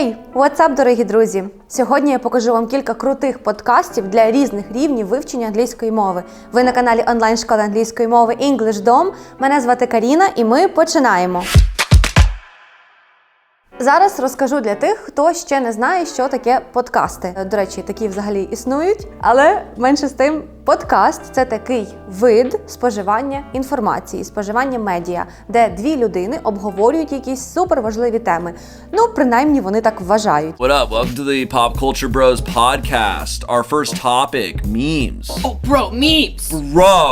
Хей, hey, up, дорогі друзі! Сьогодні я покажу вам кілька крутих подкастів для різних рівнів вивчення англійської мови. Ви на каналі онлайн школи англійської мови EnglishDom. Мене звати Каріна, і ми починаємо. Зараз розкажу для тих, хто ще не знає, що таке подкасти. До речі, такі взагалі існують, але менше з тим, подкаст це такий вид споживання інформації, споживання медіа, де дві людини обговорюють якісь суперважливі теми. Ну, принаймні, вони так вважають. What up? Welcome to the Pop Culture Bros podcast. Our first topic memes. Oh, bro, memes. Bro.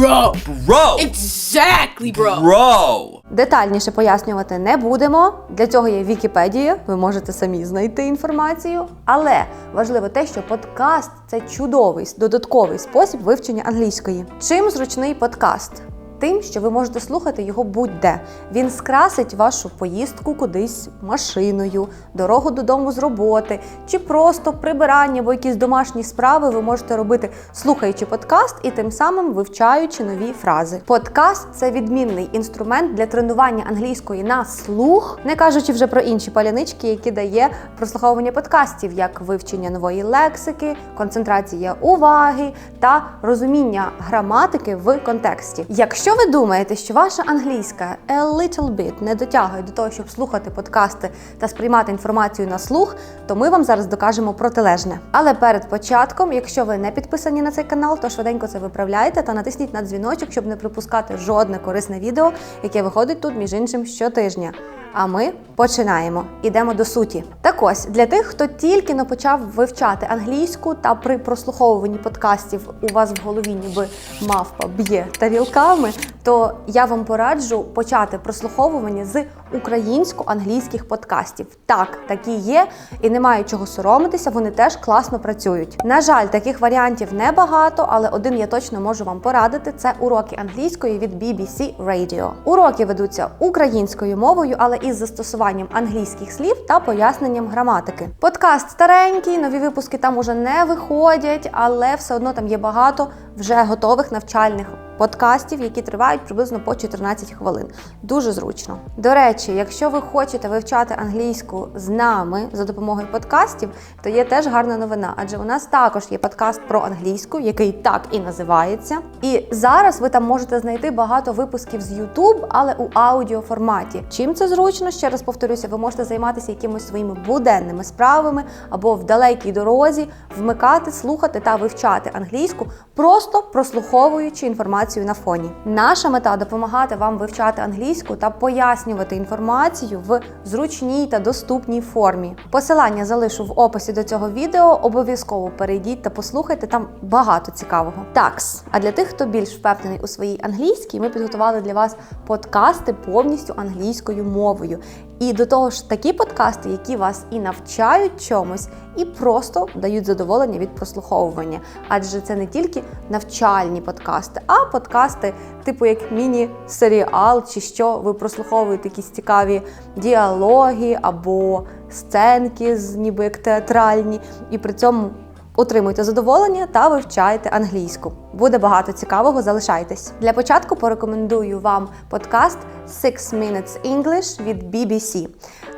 Bro. Bro. Exactly, bro. Bro. Детальніше пояснювати не будемо. Для цього є Вікіпедія. Ви можете самі знайти інформацію. Але важливо те, що подкаст це чудовий додатковий спосіб вивчення англійської. Чим зручний подкаст? Тим, що ви можете слухати його будь-де. Він скрасить вашу поїздку кудись машиною, дорогу додому з роботи, чи просто прибирання або якісь домашні справи ви можете робити, слухаючи подкаст і тим самим вивчаючи нові фрази. Подкаст це відмінний інструмент для тренування англійської на слух, не кажучи вже про інші палянички, які дає прослуховування подкастів, як вивчення нової лексики, концентрація уваги та розуміння граматики в контексті. Якщо ви думаєте, що ваша англійська a little bit не дотягує до того, щоб слухати подкасти та сприймати інформацію на слух, то ми вам зараз докажемо протилежне. Але перед початком, якщо ви не підписані на цей канал, то швиденько це виправляйте та натисніть на дзвіночок, щоб не пропускати жодне корисне відео, яке виходить тут між іншим щотижня. А ми починаємо. Ідемо до суті. Так ось для тих, хто тільки не почав вивчати англійську та при прослуховуванні подкастів у вас в голові ніби мавпа б'є тарілками, то я вам пораджу почати прослуховування з українсько-англійських подкастів. Так, такі є, і немає чого соромитися, вони теж класно працюють. На жаль, таких варіантів небагато, але один я точно можу вам порадити: це уроки англійської від BBC Radio. Уроки ведуться українською мовою, але із застосуванням англійських слів та поясненням граматики. Подкаст старенький, нові випуски там уже не виходять, але все одно там є багато вже готових навчальних подкастів, які тривають приблизно по 14 хвилин. Дуже зручно. До речі, якщо ви хочете вивчати англійську з нами за допомогою подкастів, то є теж гарна новина, адже у нас також є подкаст про англійську, який так і називається. І зараз ви там можете знайти багато випусків з YouTube, але у аудіоформаті. Чим це зручно? Ще раз повторюся, ви можете займатися якимось своїми буденними справами або в далекій дорозі, вмикати, слухати та вивчати англійську, просто прослуховуючи інформацію на фоні. Наша мета допомагати вам вивчати англійську та пояснювати інформацію в зручній та доступній формі. Посилання залишу в описі до цього відео. Обов'язково перейдіть та послухайте там багато цікавого. Такс. А для тих, хто більш впевнений у своїй англійській, ми підготували для вас подкасти повністю англійською мовою. І до того ж, такі подкасти, які вас і навчають чомусь, і просто дають задоволення від прослуховування. Адже це не тільки навчальні подкасти, а подкасти, типу як міні-серіал, чи що ви прослуховуєте якісь цікаві діалоги або сценки, ніби як театральні, і при цьому. Отримуйте задоволення та вивчайте англійську. Буде багато цікавого, залишайтесь. Для початку порекомендую вам подкаст «6 Minutes English від BBC.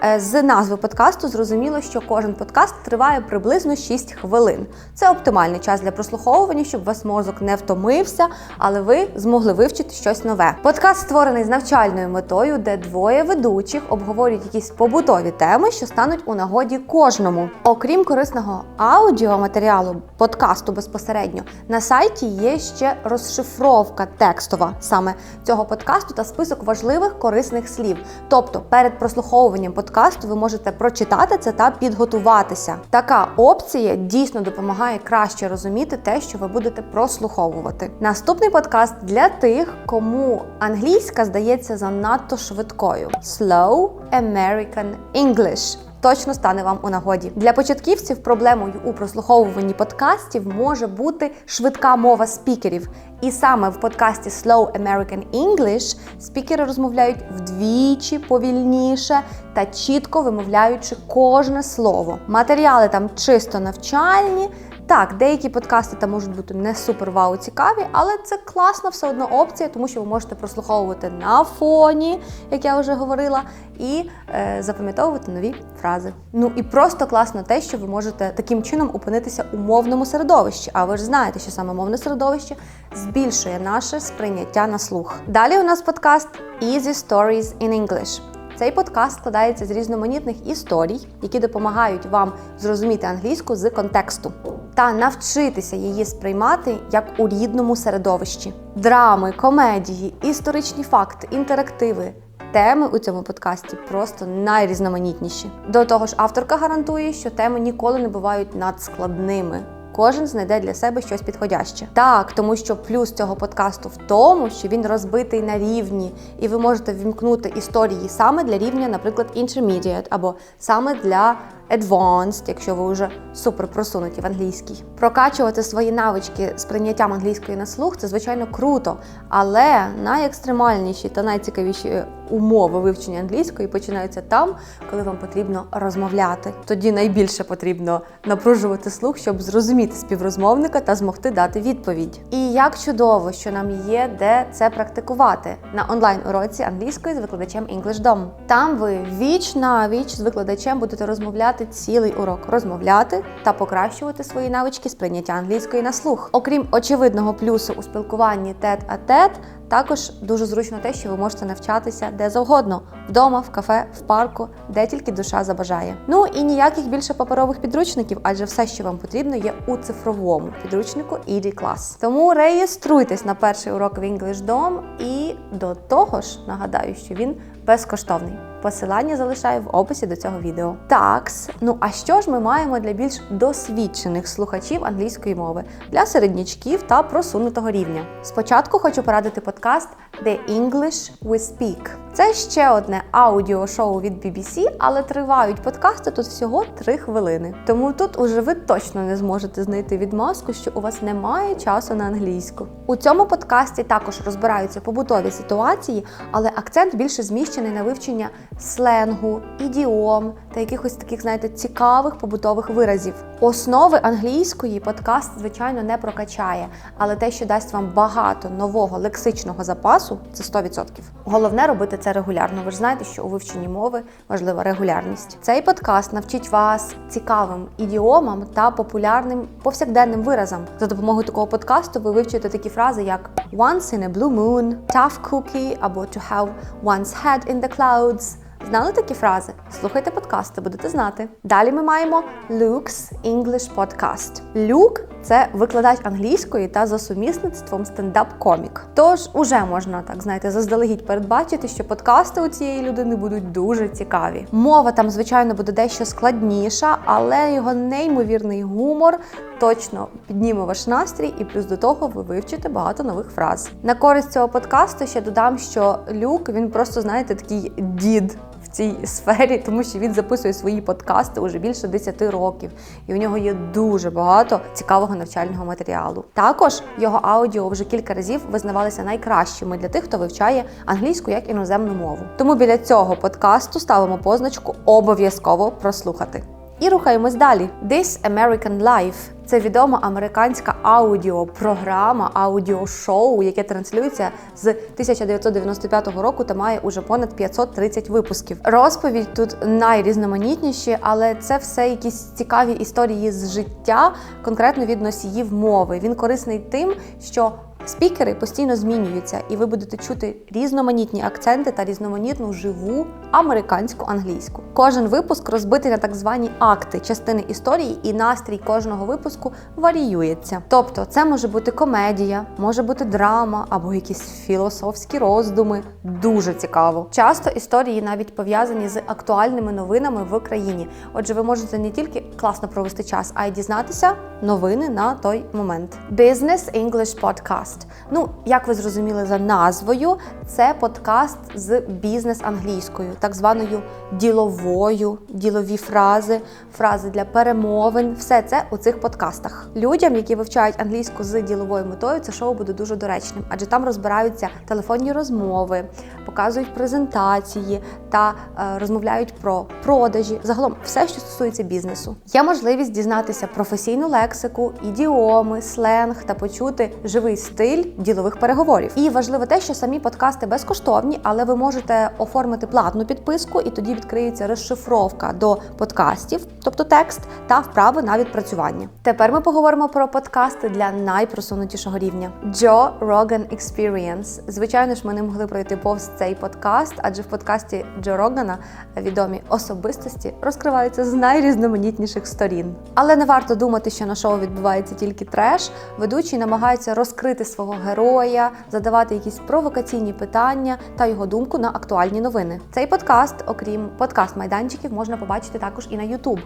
Е, З назви подкасту зрозуміло, що кожен подкаст триває приблизно 6 хвилин. Це оптимальний час для прослуховування, щоб ваш мозок не втомився, але ви змогли вивчити щось нове. Подкаст створений з навчальною метою, де двоє ведучих обговорюють якісь побутові теми, що стануть у нагоді кожному. Окрім корисного аудіоматеріалу подкасту безпосередньо на сайті є ще розшифровка текстова саме цього подкасту та список важливих корисних слів. Тобто, перед прослуховуванням подкасту ви можете прочитати це та підготуватися. Така опція дійсно допомагає краще розуміти те, що ви будете прослуховувати. Наступний подкаст для тих, кому англійська здається занадто швидкою. Slow American English точно стане вам у нагоді. Для початківців проблемою у прослуховуванні подкастів може бути швидка мова спікерів. І саме в подкасті Slow American English спікери розмовляють вдвічі повільніше та чітко вимовляючи кожне слово. Матеріали там чисто навчальні. Так, деякі подкасти там можуть бути не супер вау цікаві, але це класна все одно опція, тому що ви можете прослуховувати на фоні, як я вже говорила, і е, запам'ятовувати нові фрази. Ну і просто класно те, що ви можете таким чином опинитися у мовному середовищі. А ви ж знаєте, що саме мовне середовище збільшує наше сприйняття на слух. Далі у нас подкаст Easy Stories in English. Цей подкаст складається з різноманітних історій, які допомагають вам зрозуміти англійську з контексту та навчитися її сприймати як у рідному середовищі. Драми, комедії, історичні факти, інтерактиви. Теми у цьому подкасті просто найрізноманітніші. До того ж, авторка гарантує, що теми ніколи не бувають надскладними. Кожен знайде для себе щось підходяще. Так, тому що плюс цього подкасту в тому, що він розбитий на рівні, і ви можете вімкнути історії саме для рівня, наприклад, intermediate, або саме для advanced, якщо ви вже супер просунуті в англійській. Прокачувати свої навички з прийняттям англійської на слух це звичайно круто, але найекстремальніші та найцікавіші умови вивчення англійської починаються там, коли вам потрібно розмовляти. Тоді найбільше потрібно напружувати слух, щоб зрозуміти співрозмовника та змогти дати відповідь. І як чудово, що нам є де це практикувати на онлайн-уроці англійської з викладачем EnglishDom. Там ви віч на віч з викладачем будете розмовляти цілий урок, розмовляти та покращувати свої навички сприйняття англійської на слух. Окрім очевидного плюсу у спілкуванні тет-а-тет, також дуже зручно те, що ви можете навчатися де завгодно вдома, в кафе, в парку, де тільки душа забажає. Ну і ніяких більше паперових підручників, адже все, що вам потрібно, є у цифровому підручнику ED Class. Тому реєструйтесь на перший урок в EnglishDom і до того ж нагадаю, що він безкоштовний. Посилання залишаю в описі до цього відео. Такс, ну а що ж ми маємо для більш досвідчених слухачів англійської мови для середнячків та просунутого рівня? Спочатку хочу порадити подкаст The English We Speak. Це ще одне аудіошоу від BBC, але тривають подкасти тут всього 3 хвилини. Тому тут уже ви точно не зможете знайти відмазку, що у вас немає часу на англійську. У цьому подкасті також розбираються побутові ситуації, але акцент більше зміщений на вивчення сленгу, ідіом та якихось таких, знаєте, цікавих побутових виразів. Основи англійської подкаст, звичайно, не прокачає, але те, що дасть вам багато нового лексичного запасу, це 100%. Головне робити це регулярно. Ви ж знаєте, що у вивченні мови важлива регулярність. Цей подкаст навчить вас цікавим ідіомам та популярним повсякденним виразам. За допомогою такого подкасту ви вивчите такі фрази, як once in a blue moon, tough cookie або to have one's head in the clouds. Знали такі фрази? Слухайте подкасти, будете знати. Далі ми маємо Luke's English Podcast. Люк це викладач англійської та за сумісництвом стендап-комік. Тож уже можна так знаєте, заздалегідь передбачити, що подкасти у цієї людини будуть дуже цікаві. Мова там, звичайно, буде дещо складніша, але його неймовірний гумор точно підніме ваш настрій, і плюс до того ви вивчите багато нових фраз. На користь цього подкасту ще додам, що Люк він просто знаєте такий дід. Цій сфері, тому що він записує свої подкасти уже більше 10 років, і у нього є дуже багато цікавого навчального матеріалу. Також його аудіо вже кілька разів визнавалися найкращими для тих, хто вивчає англійську як іноземну мову. Тому біля цього подкасту ставимо позначку обов'язково прослухати. І рухаємось далі. This American Life – це відома американська аудіопрограма, аудіошоу, яке транслюється з 1995 року та має уже понад 530 випусків. Розповідь тут найрізноманітніші, але це все якісь цікаві історії з життя, конкретно від носіїв мови. Він корисний тим, що Спікери постійно змінюються, і ви будете чути різноманітні акценти та різноманітну живу американську англійську. Кожен випуск розбитий на так звані акти, частини історії, і настрій кожного випуску варіюється. Тобто, це може бути комедія, може бути драма або якісь філософські роздуми. Дуже цікаво. Часто історії навіть пов'язані з актуальними новинами в країні. Отже, ви можете не тільки класно провести час, а й дізнатися новини на той момент. Business English Podcast. Подкаст? Ну, як ви зрозуміли за назвою, це подкаст з бізнес англійською, так званою діловою, ділові фрази, фрази для перемовин. Все це у цих подкастах. Людям, які вивчають англійську з діловою метою, це шоу буде дуже доречним, адже там розбираються телефонні розмови, показують презентації та е, розмовляють про продажі. Загалом все, що стосується бізнесу. Є можливість дізнатися професійну лексику, ідіоми, сленг та почути живий стиль ділових переговорів. І важливо те, що самі подкасти безкоштовні, але ви можете оформити платну підписку, і тоді відкриється розшифровка до подкастів, тобто текст та вправи на відпрацювання. Тепер ми поговоримо про подкасти для найпросунутішого рівня. Joe Rogan Experience. Звичайно ж, ми не могли пройти повз цей подкаст, адже в подкасті Джо Рогана відомі особистості розкриваються з найрізноманітніших сторін. Але не варто думати, що на шоу відбувається тільки треш. Ведучий намагається розкрити свого героя, задавати якісь провокаційні питання та його думку на актуальні новини. Цей подкаст, окрім подкаст майданчиків, можна побачити також і на YouTube.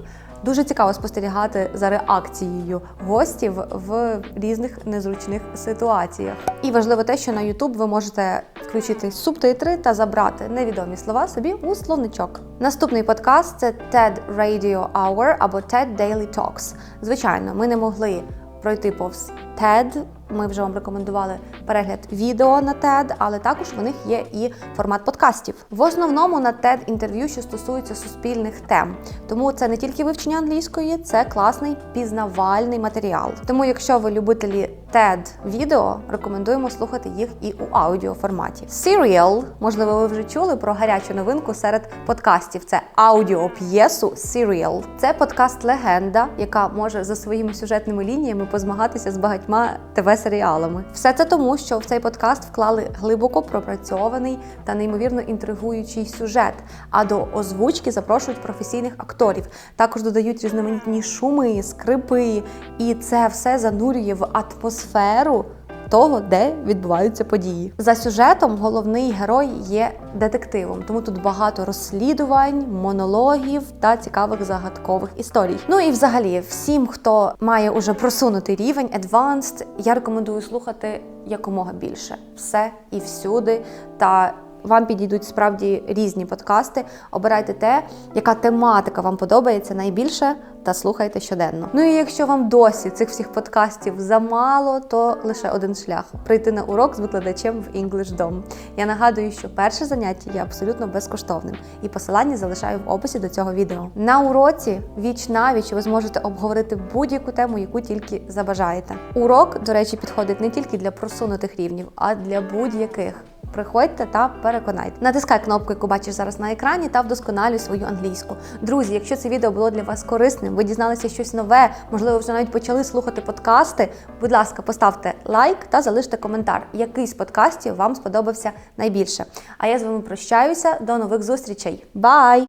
Дуже цікаво спостерігати за реакцією гостів в різних незручних ситуаціях. І важливо те, що на YouTube ви можете включити субтитри та забрати невідомі слова собі у словничок. Наступний подкаст це TED Radio Hour або TED Daily Talks. Звичайно, ми не могли пройти повз TED. Ми вже вам рекомендували перегляд відео на TED, але також у них є і формат подкастів. В основному на TED інтерв'ю, що стосуються суспільних тем. Тому це не тільки вивчення англійської, це класний пізнавальний матеріал. Тому, якщо ви любителі TED відео, рекомендуємо слухати їх і у аудіоформаті. Serial, можливо, ви вже чули про гарячу новинку серед подкастів. Це аудіоп'єсу Serial. Це подкаст-легенда, яка може за своїми сюжетними лініями позмагатися з багатьма ТВ-серіалами. Все це тому, що в цей подкаст вклали глибоко пропрацьований та неймовірно інтригуючий сюжет. А до озвучки запрошують професійних акторів. Також додають різноманітні шуми, скрипи, і це все занурює в атмосферу. Того, де відбуваються події. За сюжетом головний герой є детективом, тому тут багато розслідувань, монологів та цікавих загадкових історій. Ну і взагалі, всім, хто має уже просунутий рівень advanced, я рекомендую слухати якомога більше все і всюди. Та вам підійдуть справді різні подкасти. Обирайте те, яка тематика вам подобається найбільше, та слухайте щоденно. Ну і якщо вам досі цих всіх подкастів замало, то лише один шлях прийти на урок з викладачем в English Dom. Я нагадую, що перше заняття є абсолютно безкоштовним, і посилання залишаю в описі до цього відео. На уроці віч навіч ви зможете обговорити будь-яку тему, яку тільки забажаєте. Урок, до речі, підходить не тільки для просунутих рівнів, а для будь-яких. Приходьте та переконайте. Натискай кнопку, яку бачиш зараз на екрані, та вдосконалюй свою англійську. Друзі, якщо це відео було для вас корисним, ви дізналися щось нове, можливо, вже навіть почали слухати подкасти. Будь ласка, поставте лайк та залиште коментар, який з подкастів вам сподобався найбільше. А я з вами прощаюся. До нових зустрічей. Бай!